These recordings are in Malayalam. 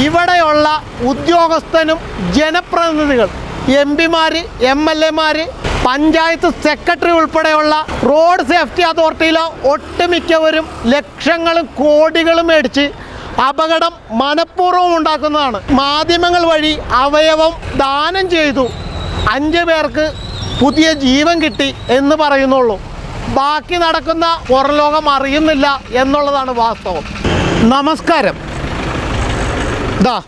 ഇവിടെയുള്ള ഉദ്യോഗസ്ഥനും ജനപ്രതിനിധികൾ എം പിമാർ എം എൽ എമാർ പഞ്ചായത്ത് സെക്രട്ടറി ഉൾപ്പെടെയുള്ള റോഡ് സേഫ്റ്റി അതോറിറ്റിയിലെ ഒട്ടുമിക്കവരും ലക്ഷങ്ങളും കോടികളും മേടിച്ച് അപകടം മനഃപൂർവം ഉണ്ടാക്കുന്നതാണ്. മാധ്യമങ്ങൾ വഴി അവയവം ദാനം ചെയ്തു. അഞ്ച് പേർക്ക് പുതിയ ജീവൻ കിട്ടി എന്ന് പറയുന്നുള്ളൂ. ബാക്കി നടക്കുന്ന പുറലോകം അറിയുന്നില്ല എന്നുള്ളതാണ് വാസ്തവം. നമസ്കാരം. ദാ.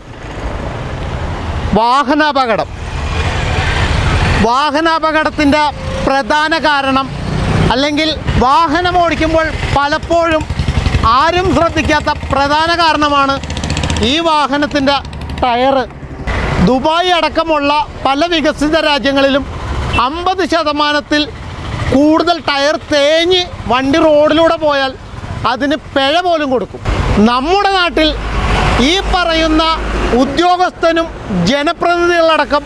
വാഹനാപകടം. വാഹനാപകടത്തിന്റെ പ്രധാന കാരണം അല്ലെങ്കിൽ വാഹനം ഓടിക്കുമ്പോൾ പലപ്പോഴും ആരും ശ്രദ്ധിക്കാത്ത പ്രധാന കാരണമാണ് ഈ വാഹനത്തിന്റെ ടയറ്. ദുബായ് അടക്കമുള്ള പല വികസിത രാജ്യങ്ങളിലും അമ്പത് ശതമാനത്തിൽ കൂടുതൽ ടയർ തേഞ്ഞ് വണ്ടി റോഡിലൂടെ പോയാൽ അതിന് പിഴ പോലും കൊടുക്കും. നമ്മുടെ നാട്ടിൽ ഈ പറയുന്ന ഉദ്യോഗസ്ഥനും ജനപ്രതിനിധികളടക്കം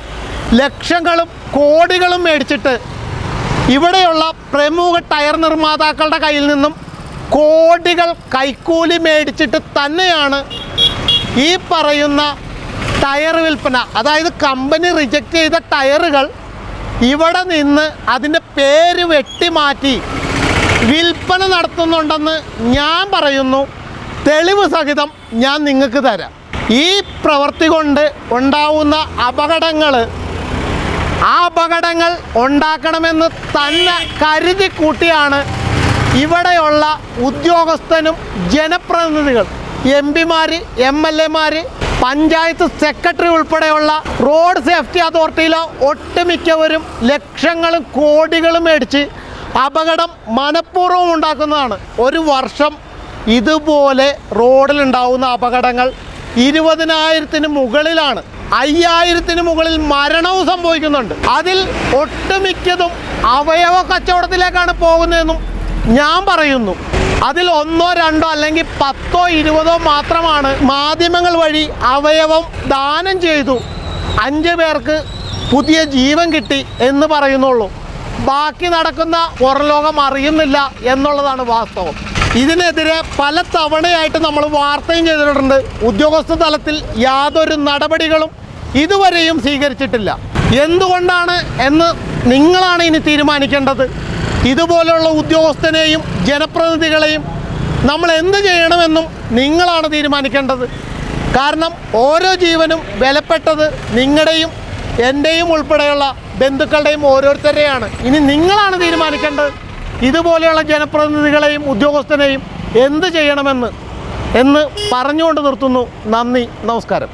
ലക്ഷങ്ങളും കോടികളും മേടിച്ചിട്ട് ഇവിടെയുള്ള പ്രമുഖ ടയർ നിർമ്മാതാക്കളുടെ കയ്യിൽ നിന്നും കോടികൾ കൈക്കൂലി മേടിച്ചിട്ട് തന്നെയാണ് ഈ പറയുന്ന ടയർ വിൽപ്പന. അതായത് കമ്പനി റിജക്റ്റ് ചെയ്ത ടയറുകൾ ഇവിടെ നിന്ന് അതിന്റെ പേര് വെട്ടിമാറ്റി വിൽപ്പന നടത്തുന്നുണ്ടെന്ന് ഞാൻ പറയുന്നു. തെളിവ് സഹിതം ഞാൻ നിങ്ങൾക്ക് തരാം. ഈ പ്രവൃത്തി കൊണ്ട് ഉണ്ടാവുന്ന അപകടങ്ങൾ ആ അപകടങ്ങൾ ഉണ്ടാക്കണമെന്ന് തന്നെ കരുതി കൂട്ടിയാണ് ഇവിടെയുള്ള ഉദ്യോഗസ്ഥനും ജനപ്രതിനിധികൾ എം പിമാർ എം എൽ എമാർ പഞ്ചായത്ത് സെക്രട്ടറി ഉൾപ്പെടെയുള്ള റോഡ് സേഫ്റ്റി അതോറിറ്റിയിലെ ഒട്ടുമിക്കവരും ലക്ഷങ്ങളും കോടികളും മേടിച്ച് അപകടം മനഃപൂർവം ഉണ്ടാക്കുന്നതാണ്. ഒരു വർഷം ഇതുപോലെ റോഡിലുണ്ടാവുന്ന അപകടങ്ങൾ ഇരുപതിനായിരത്തിന് മുകളിലാണ്. അയ്യായിരത്തിന് മുകളിൽ മരണവും സംഭവിക്കുന്നുണ്ട്. അതിൽ ഒട്ടുമിക്കതും അവയവ കച്ചവടത്തിലേക്കാണ് പോകുന്നതെന്നും ഞാൻ പറയുന്നു. അതിൽ ഒന്നോ രണ്ടോ അല്ലെങ്കിൽ പത്തോ ഇരുപതോ മാത്രമാണ് മാധ്യമങ്ങൾ വഴി അവയവം ദാനം ചെയ്തു. അഞ്ച് പേർക്ക് പുതിയ ജീവൻ കിട്ടി എന്ന് പറയുന്നുള്ളൂ. ബാക്കി നടക്കുന്ന പുറലോകം അറിയുന്നില്ല എന്നുള്ളതാണ് വാസ്തവം. ഇതിനെതിരെ പല തവണയായിട്ട് നമ്മൾ വാർത്തയും ചെയ്തിട്ടുണ്ട്. ഉദ്യോഗസ്ഥ തലത്തിൽ യാതൊരു നടപടികളും ഇതുവരെയും സ്വീകരിച്ചിട്ടില്ല. എന്തുകൊണ്ടാണ് എന്ന് നിങ്ങളാണ് ഇനി തീരുമാനിക്കേണ്ടത്? ഇതുപോലെയുള്ള ഉദ്യോഗസ്ഥനെയും ജനപ്രതിനിധികളെയും നമ്മൾ എന്ത് ചെയ്യണമെന്നും നിങ്ങളാണ് തീരുമാനിക്കേണ്ടത്. കാരണം ഓരോ ജീവനും വിലപ്പെട്ടത് നിങ്ങളുടെയും എന്റെയും ഉൾപ്പെടെയുള്ള ബന്ധുക്കളുടെയും ഓരോരുത്തരെയാണ് ഇനി നിങ്ങളാണ് തീരുമാനിക്കേണ്ടത്. ഇതുപോലെയുള്ള ജനപ്രതിനിധികളെയും ഉദ്യോഗസ്ഥനെയും എന്ത് ചെയ്യണമെന്ന് എന്ന് പറഞ്ഞുകൊണ്ട് നിർത്തുന്നു. നന്ദി നമസ്കാരം.